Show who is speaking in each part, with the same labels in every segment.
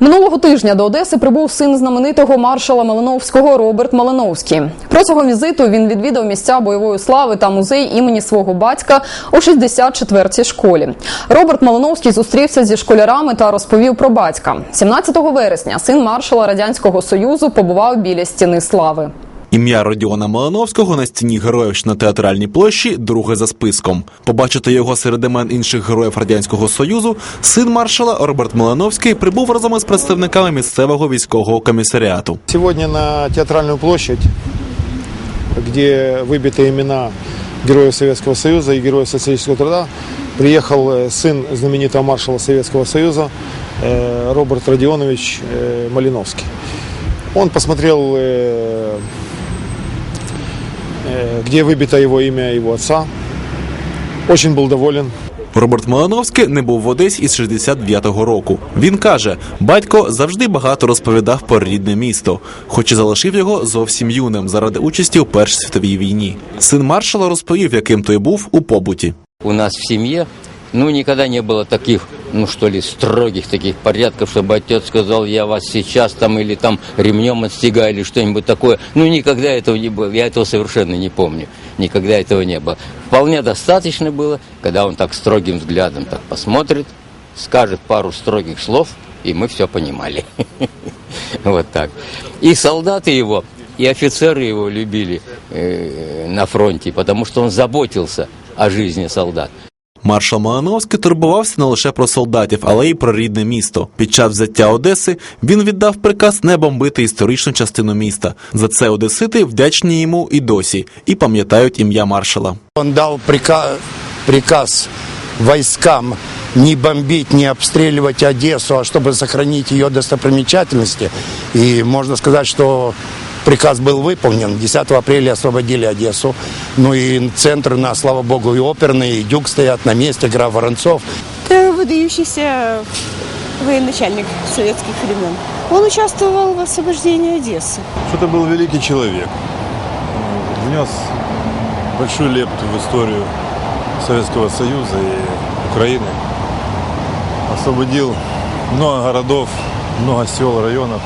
Speaker 1: Минулого тижня до Одеси прибув син знаменитого маршала Малиновського Роберт Малиновський. Протягом візиту він відвідав місця бойової слави та музей імені свого батька у 64-й школі. Роберт Малиновський зустрівся зі школярами та розповів про батька. 17 вересня син маршала радянського союзу побував біля стіни слави.
Speaker 2: Ім'я Родіона Малиновського на стіні героїв на театральній площі друге за списком. Побачити його серед імен інших героїв радянського союзу. Син маршала Роберт Малиновський прибув разом із представниками місцевого військового комісаріату.
Speaker 3: Сегодня на Театральную площадь, где выбиты имена героев Советского Союза и героев социалистического труда, приехал э, сын знаменитого маршала Советского Союза э, Роберт Родионович э, Малиновский. Он посмотрел, э, э, где выбито его имя его отца. Очень был доволен.
Speaker 2: Роберт Малиновський не був в Одесі із 69-го року. Він каже, батько завжди багато розповідав про рідне місто, хоч і залишив його зовсім юним заради участі у Першій світовій війні. Син маршала розповів, яким той був у побуті.
Speaker 4: у нас в семье, ну, никогда не было таких, ну, что ли, строгих таких порядков, чтобы отец сказал, я вас сейчас там или там ремнем отстигаю или что-нибудь такое. Ну, никогда этого не было, я этого совершенно не помню. Никогда этого не было. Вполне достаточно было, когда он так строгим взглядом так посмотрит, скажет пару строгих слов, и мы все понимали. Вот так. И солдаты его, и офицеры его любили э, на фронте, потому что он заботился о жизни солдат.
Speaker 2: Маршал Малиновський турбувався не лише про солдатів, але й про рідне місто. Під час взяття Одеси він віддав приказ не бомбити історичну частину міста. За це одесити вдячні йому і досі, і пам'ятають ім'я маршала.
Speaker 5: Он дал приказ, войскам не бомбить, не обстреливать Одессу, а чтобы сохранить ее достопримечательности. И можно сказать, что приказ был выполнен. 10 апреля освободили Одессу. Ну и центр, на, слава богу, и оперный, и дюк стоят на месте, граф Воронцов.
Speaker 6: Это выдающийся военачальник советских времен. Он участвовал в освобождении Одессы.
Speaker 7: Что-то был великий человек. Внес большую лепту в историю Советского Союза и Украины. Освободил много городов, много сел, районов.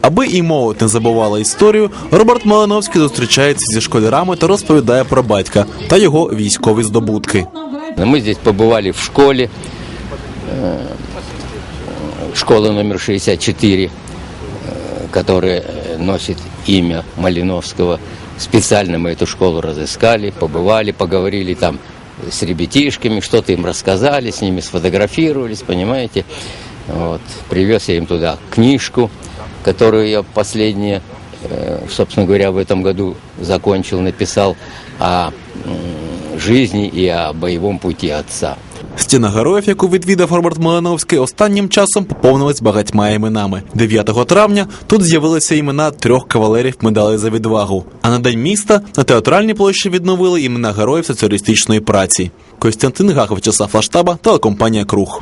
Speaker 2: Аби і молодь не забувала історію, Роберт Малиновський зустрічається зі школярами та розповідає про батька та його військові здобутки.
Speaker 4: Мы здесь побывали в школе, э, школа номер 64, э, которая э, носит имя Малиновского. Специально мы эту школу разыскали, побывали, поговорили там с ребятишками, что-то им рассказали, с ними сфотографировались, понимаете. Вот. Привез я им туда книжку, которую я последнее, э, собственно говоря, в этом году закончил, написал о жизни и о боевом пути отца.
Speaker 2: Стіна героїв, яку відвідав Роберт Малиновський, останнім часом поповнилась багатьма іменами. 9 травня тут з'явилися імена трьох кавалерів медалей за відвагу. А на день міста на театральній площі відновили імена героїв соціалістичної праці. Костянтин Гах, Вячеслав Лаштаба, телекомпанія Круг.